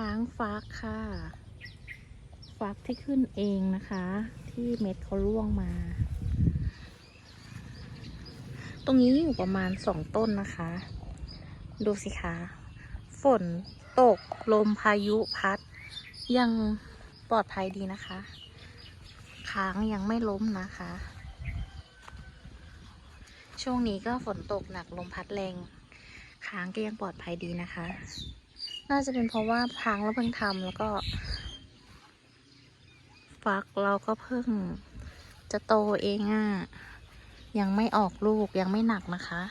ค้างฟักค่ะ ฟักที่ขึ้นเองนะคะ ที่เม็ดเขาร่วงมา ตรงนี้อยู่ประมาณสองต้นนะคะ ดูสิคะ ฝนตกลมพายุพัด ยังปลอดภัยดีนะคะ ค้างยังไม่ล้มนะคะ ช่วงนี้ก็ฝนตกหนักลมพัดแรง ค้างก็ยังปลอดภัยดีนะคะ น่าจะเป็นเพราะว่าพังแล้วเพิ่งทำแล้วก็ ฟักเราก็เพิ่งจะโตเองอะ่ะ ยังไม่ออกลูกยังไม่หนักนะคะ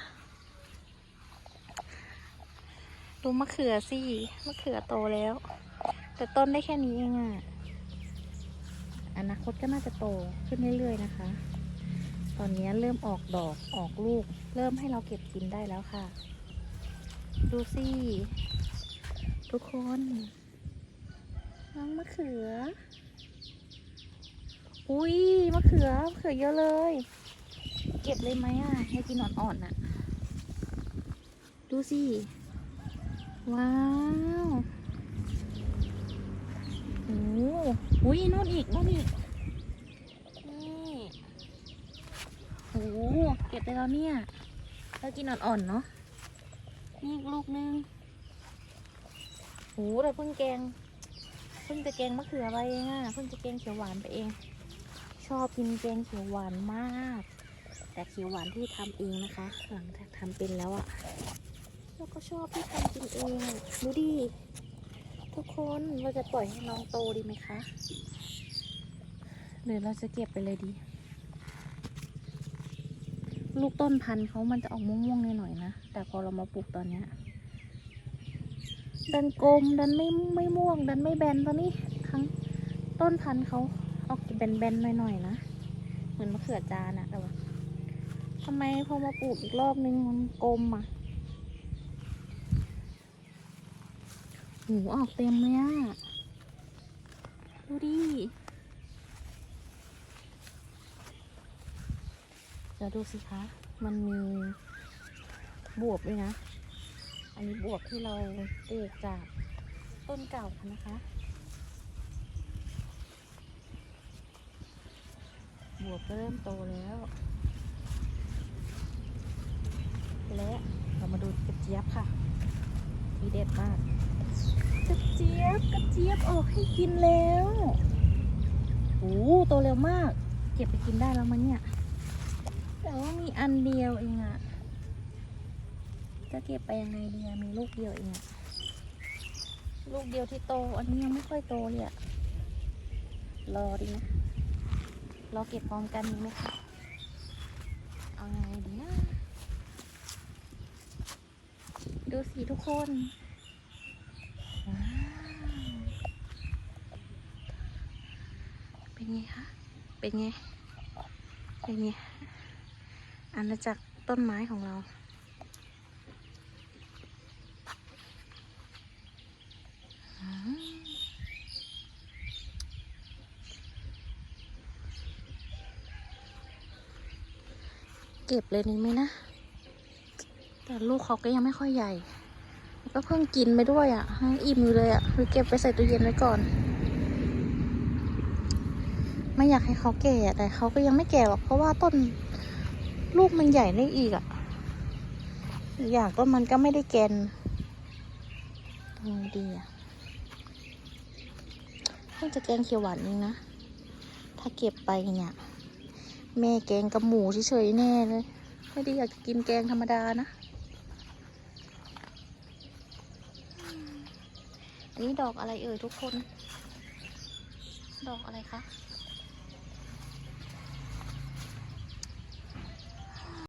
ดูมะเขือสิมะเขือโตแล้ว แต่ต้นได้แค่นี้เองอะ่ะอนาคตก็น่าจะโตขึ้นเรื่อยๆนะคะ ตอนนี้เริ่มออกดอกออกลูก เริ่มให้เราเก็บกินได้แล้วค่ะ ดูสิ ทุกคน น้องมะเขือ อุ้ยมะเขือมะเขือเยอะเลย เก็บเลยไหมอะ ให้กินอ่อนๆน่ะ ดูสิ ว้าวโอ้โหอุ้ยนู่นอีกนู่นอีก นี่โอ้โหเก็บได้แล้วเนี่ยแล้กินอ่อนๆเนาะนี่ลูกนึง โหแต่เพิ่งแกง เพิ่งจะแกงมะเขือไปเองอะ เพิ่งจะแกงเขียวหวานไปเอง ชอบกินแกงเขียวหวานมาก แต่เขียวหวานที่ทำเองนะคะ หลังจากทำเป็นแล้วอะ่ะแล้วก็ชอบที่ทำกินเองดูดิทุกคนเราจะปล่อยให้น้องโตดีไหมคะหรือเราจะเก็บไปเลยดี ลูกต้นพันธุ์เขามันจะออกม่วงๆหน่อยๆนะ แต่พอเรามาปลูกตอนเนี้ย ดันกลมดันไม่ไม่ม่วง ดันไม่แบนตอนนี้ทั้งต้นพันธุ์เขาออกจะแบนๆหน่อยๆนะ เหมือนมะเขือจานอะแต่ว่าทำไมพอมาปลูกอีกรอบนึงมันกลมอะหูออกเต็มเลยอะดูดิเดี๋ยวดูสิคะ มันมีบวบด้วยนะ อันนี้บวบที่เราปลูกจากต้นเก่านะคะบวก็เริ่มโตแล้ว และเรามาดูกระเจี๊ยบค่ะมีเด็ดมากกระเจี๊ยบกระเจี๊ยบออกให้กินแล้วโอ้โหโตเร็วมาก เก็บไปกินได้แล้วมันเนี่ย แต่ว่ามีอันเดียวเองอะ จะเก็บไปยังไงดีอะมีลูกเดียวเองอะลูกเดียวที่โต อันนี้ยังไม่ค่อยโตเลยอะรอดีนะรอเก็บพร้อมกันดีไหมคะเอายังไงดีนะดูสิทุกคนว้าเป็นไงคะ เป็นไง เป็นไงอาณาจักรต้นไม้ของเรา อืม เก็บเลยนี้ไหมนะ แต่ลูกเขาก็ยังไม่ค่อยใหญ่ ก็เพิ่งกินไปด้วยอะ่ะยังอิ่มอยู่เลยอะ่ะหรือเก็บไปใส่ตู้เย็นไว้ก่อน ไม่อยากให้เขาแก่แต่เขาก็ยังไม่แก่หรอกเพราะว่าต้นลูกมันใหญ่ได้อีกอะ่ะอย่างต้นมันก็ไม่ได้แกนตรงดีอะ่ะเพิ่งจะแกงเขียวหวานเองนะ ถ้าเก็บไปเนี่ย แม่แกงกับหมูเฉยๆแน่เลย ไม่ได้อยากจะกินแกงธรรมดานะ อันนี้ดอกอะไรเอ่ยทุกคน ดอกอะไรคะ